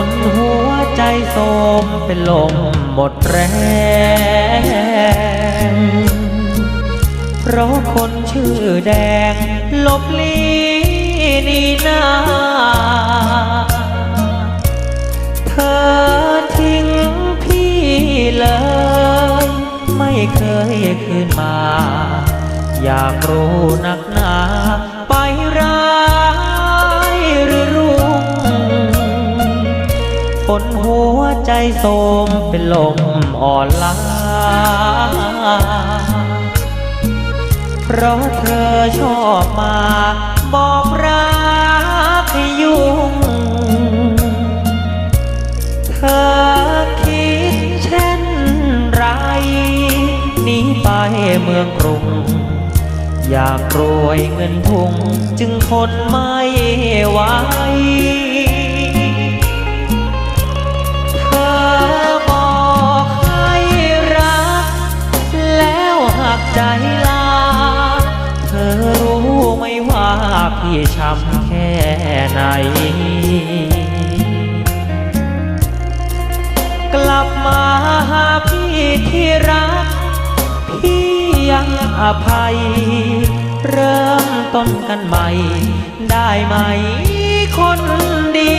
คนหัวใจโสมเป็นลมหมดแรง เพราะคนชื่อแดงลบลีนี่นาเธอทิ้งพี่เลย ไม่เคยคืนมา อยากรู้นักหนา นหัวใจโสมเป็นลมอ่อนล้าเพราะเธอชอบมา บอกรักให้ยุ่ง เธอคิดเช่นไรหนีไปเมืองกรุง อยากรวยเงินทุงจึงทนไม่ไหว พี่ช้ำแค่ไหน กลับมาหาพี่ที่รัก พี่ยังอภัย เริ่มต้นกันใหม่ ได้ไหมคนดี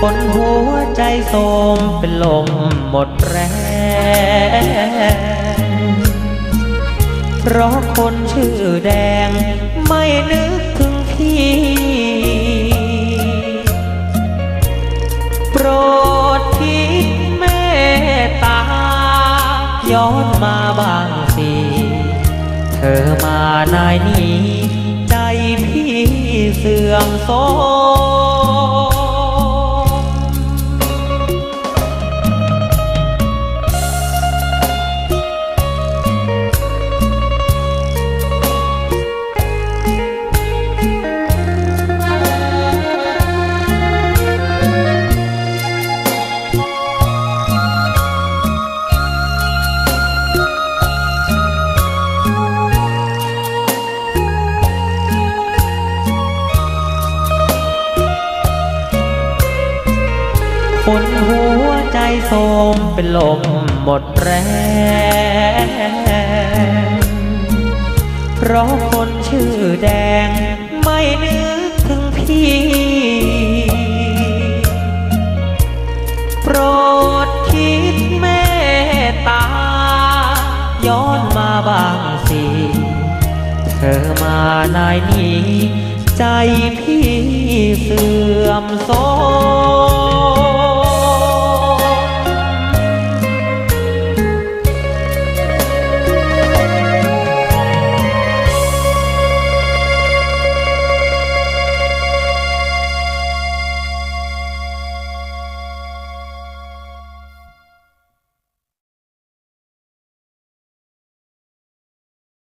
คนหัวใจโสมเป็นลมหมดแรง เพราะคนชื่อแดง ไม่นึกถึงพี่ โปรดคิดเมตตา ย้อนมาบางสิ เธอมานายนี้ ใจพี่เสื่อมโทรม คนหัวใจโสมเป็นลมหมดแรงเพราะคนชื่อแดง ไม่นึกถึงพี่โปรดคิดเมตตา ย้อนมาบางสิเธอมานายนี้ ใจพี่เสื่อมโทรม